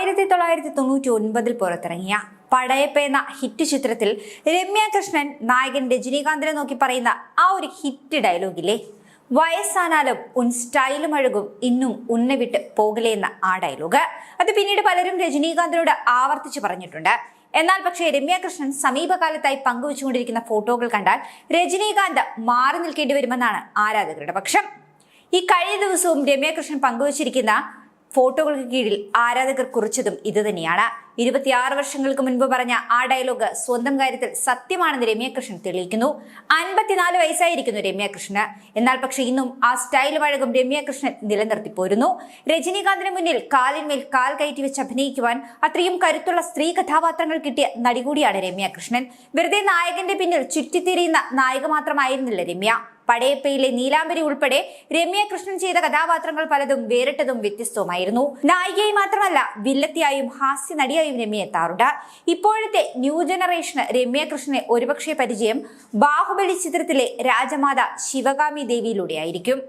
ആയിരത്തി തൊള്ളായിരത്തി തൊണ്ണൂറ്റി ഒൻപതിൽ പുറത്തിറങ്ങിയ പടയപ്പ എന്ന ഹിറ്റ് ചിത്രത്തിൽ രമ്യ കൃഷ്ണൻ നായകൻ രജനീകാന്തിനെ നോക്കി പറയുന്ന ആ ഒരു ഹിറ്റ് ഡയലോഗില്ലേ വയസ്സാനാലും ഉൻ സ്റ്റൈലും അഴകും ഇന്നും ഉന്നെ വിട്ട് പോകലേ എന്ന ആ ഡയലോഗ്. അത് പിന്നീട് പലരും രജനീകാന്തിനോട് ആവർത്തിച്ചു പറഞ്ഞിട്ടുണ്ട്. എന്നാൽ പക്ഷേ രമ്യ കൃഷ്ണൻ സമീപകാലത്തായി പങ്കുവച്ചുകൊണ്ടിരിക്കുന്ന ഫോട്ടോകൾ കണ്ടാൽ രജനീകാന്ത് മാറി നിൽക്കേണ്ടി വരുമെന്നാണ് ആരാധകരുടെ പക്ഷം. ഈ കഴിഞ്ഞ ദിവസവും രമ്യകൃഷ്ണൻ പങ്കുവച്ചിരിക്കുന്ന ഫോട്ടോകൾക്ക് കീഴിൽ ആരാധകർ കുറിച്ചതും ഇതുതന്നെയാണ് ഇരുപത്തിയാറ് വർഷങ്ങൾക്ക് മുൻപ് പറഞ്ഞ ആ ഡയലോഗ് സ്വന്തം കാര്യത്തിൽ സത്യമാണെന്ന് രമ്യകൃഷ്ണൻ തെളിയിക്കുന്നു. അൻപത്തിനാല് വയസ്സായിരിക്കുന്നു രമ്യകൃഷ്ണന്. എന്നാൽ പക്ഷേ ഇന്നും ആ സ്റ്റൈൽ വഴകും രമ്യകൃഷ്ണൻ നിലനിർത്തി പോരുന്നു. രജനീകാന്തിന് മുന്നിൽ കാലിന്മേൽ കാൽ കയറ്റി വെച്ച് അഭിനയിക്കുവാൻ അത്രയും കരുത്തുള്ള സ്ത്രീ കഥാപാത്രങ്ങൾ കിട്ടിയ നടി കൂടിയാണ് രമ്യകൃഷ്ണൻ. വെറുതെ നായകന്റെ പിന്നിൽ ചുറ്റിത്തിരിയുന്ന നായിക മാത്രമായിരുന്നില്ല രമ്യ. പടയപ്പയിലെ നീലാംബരി ഉൾപ്പെടെ രമ്യ കൃഷ്ണൻ ചെയ്ത കഥാപാത്രങ്ങൾ പലതും വേറിട്ടതും വ്യത്യസ്തവുമായിരുന്നു. നായികയായി മാത്രമല്ല വില്ലത്തിയായും ഹാസ്യ നടിയായും രമ്യ എത്താറുണ്ട്. ഇപ്പോഴത്തെ ന്യൂ ജനറേഷന് രമ്യ കൃഷ്ണനെ ഒരുപക്ഷെ പരിചയം ബാഹുബലി ചിത്രത്തിലെ രാജമാത ശിവകാമി ദേവിയിലൂടെയായിരിക്കും.